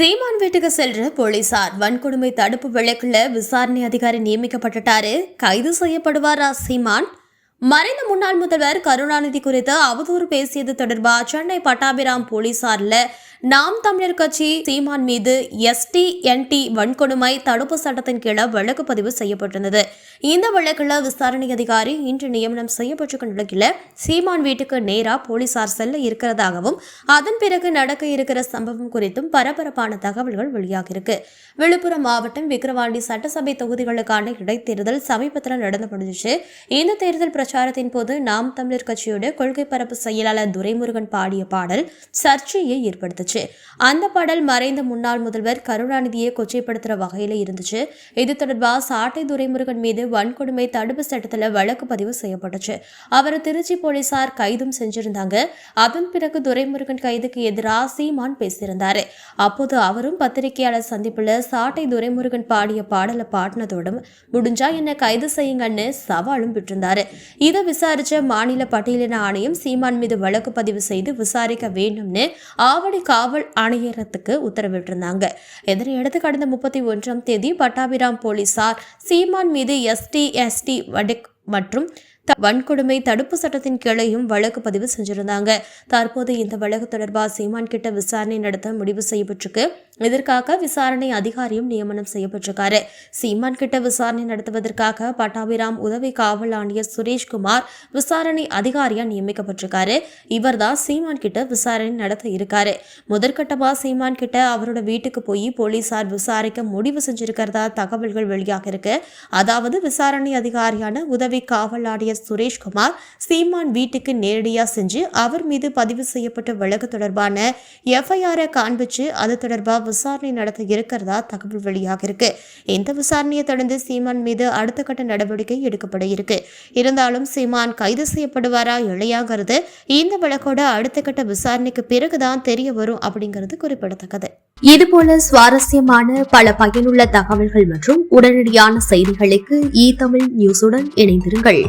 சீமான் வீட்டுக்கு சென்ற போலீசார் வன்கொடுமை தடுப்பு வழக்குல விசாரணை அதிகாரி நியமிக்கப்பட்டுட்டாரு. கைது செய்யப்படுவாரா சீமான்? மறைந்த முன்னாள் முதல்வர் கருணாநிதி குறித்து அவதூறு பேசியது தொடர்பாக சென்னை பட்டாபிராம் போலீசார்ல நாம் தமிழர் கட்சி சீமான் மீது எஸ்டி என்டி வன்கொடுமை தடுப்பு சட்டத்தின் கீழ வழக்கு பதிவு செய்யப்பட்டிருந்தது. இந்த வழக்கில் விசாரணை அதிகாரி இன்று நியமனம் செய்யப்பட்டிருக்க நிலையில் சீமான் வீட்டுக்கு நேரா போலீசார் செல்ல இருக்கிறதாகவும் அதன் பிறகு நடக்க இருக்கிற சம்பவம் குறித்தும் பரபரப்பான தகவல்கள் வெளியாகியிருக்கு விழுப்புரம் மாவட்டம் விக்கிரவாண்டி சட்டசபை தொகுதிகளுக்கான இடைத்தேர்தல் சமீபத்தில் நடந்து முடிஞ்சிச்சு. இந்த தேர்தல் பிரச்சாரத்தின் போது நாம் தமிழர் கட்சியோட கொள்கை பரப்பு செயலாளர் துரைமுருகன் பாடிய பாடல் சர்ச்சையை ஏற்படுத்துச்சு. இருந்துச்சு. அந்த பாடல் மறைந்த முன்னாள் முதல்வர் கருணாநிதியை கொச்சைப்படுத்துற வகையில இருந்துச்சு. இது தொடர்பாக சாட்டை துரைமுருகன் மீது வன்கொடுமை தடுப்பு சட்டத்துல வழக்கு பதிவு செய்யப்பட்டுச்சு. அவரை திருச்சி போலீசார் கைதும் செஞ்சிருந்தாங்க. அதன் பிறகு துரைமுருகன் கைதுக்கு எதிராக சீமான் பேசியிருந்தாரு. அப்போது அவரும் பத்திரிகையாளர் சந்திப்புல சாட்டை துரைமுருகன் பாடிய பாடலை பாடினதோடும் முடிஞ்சா என்ன கைது செய்யுங்கன்னு சவாலும் விட்டிருந்தாரு இதை விசாரிச்ச மாநில பட்டியலின ஆணையம் சீமான் மீது வழக்கு பதிவு செய்து விசாரிக்க வேண்டும்னு ஆவடி காவல் ஆணையரத்துக்கு உத்தரவிட்டிருந்தாங்க. இதனையடுத்து கடந்த முப்பத்தி ஒன்றாம் தேதி பட்டாபிராம் போலீசார் சீமான் மீது எஸ்டி எஸ்டி வடக் மற்றும் த- வன்கொடுமை தடுப்பு சட்டத்தின் கீழையும் வழக்கு பதிவு செஞ்சிருந்தாங்க. தற்போது இந்த வழக்கு தொடர்பாக சீமான் கிட்ட விசாரணை நடத்த முடிவு செய்யப்பட்டிருக்கு. இதற்காக விசாரணை அதிகாரியும் நியமனம் செய்யப்பட்டிருக்காரு. சீமான் கிட்ட விசாரணை நடத்துவதற்காக பட்டாபிராம் உதவி காவல் ஆணையர் சுரேஷ்குமார் விசாரணை அதிகாரியா நியமிக்கப்பட்டிருக்காரு. இவர்தான் சீமான் கிட்ட விசாரணை நடத்த இருக்காரு. முதற்கட்டமா சீமான் கிட்ட அவரோட வீட்டுக்கு போய் போலீசார் விசாரிக்க முடிவு செஞ்சிருக்கிறதா தகவல்கள் வெளியாக இருக்கு. அதாவது விசாரணை அதிகாரியான உதவி காவல் ஆணையர் சுரேஷ்குமார் சீமான் வீட்டுக்கு நேரடியா செஞ்சு அவர் மீது பதிவு செய்யப்பட்ட வழக்கு தொடர்பான எஃப்ஐஆரை காண்பிச்சு அது தொடர்பாக விசாரணை நடத்த இருக்கிறதா தகவல் வெளியாக இருக்கு. இந்த விசாரணையை தொடர்ந்து சீமான் மீது அடுத்த கட்ட நடவடிக்கை எடுக்கப்பட இருக்கு. இருந்தாலும் சீமான் கைது செய்யப்படுவாரா இல்லையாங்கிறது இந்த வழக்கோட அடுத்த கட்ட விசாரணைக்கு பிறகுதான் தெரிய வரும் அப்படிங்கிறது குறிப்பிடத்தக்கது. இதுபோல சுவாரஸ்யமான பல பயனுள்ள தகவல்கள் மற்றும் உடனடியான செய்திகளுக்கு இ தமிழ் நியூஸுடன் இணைந்திருங்கள்.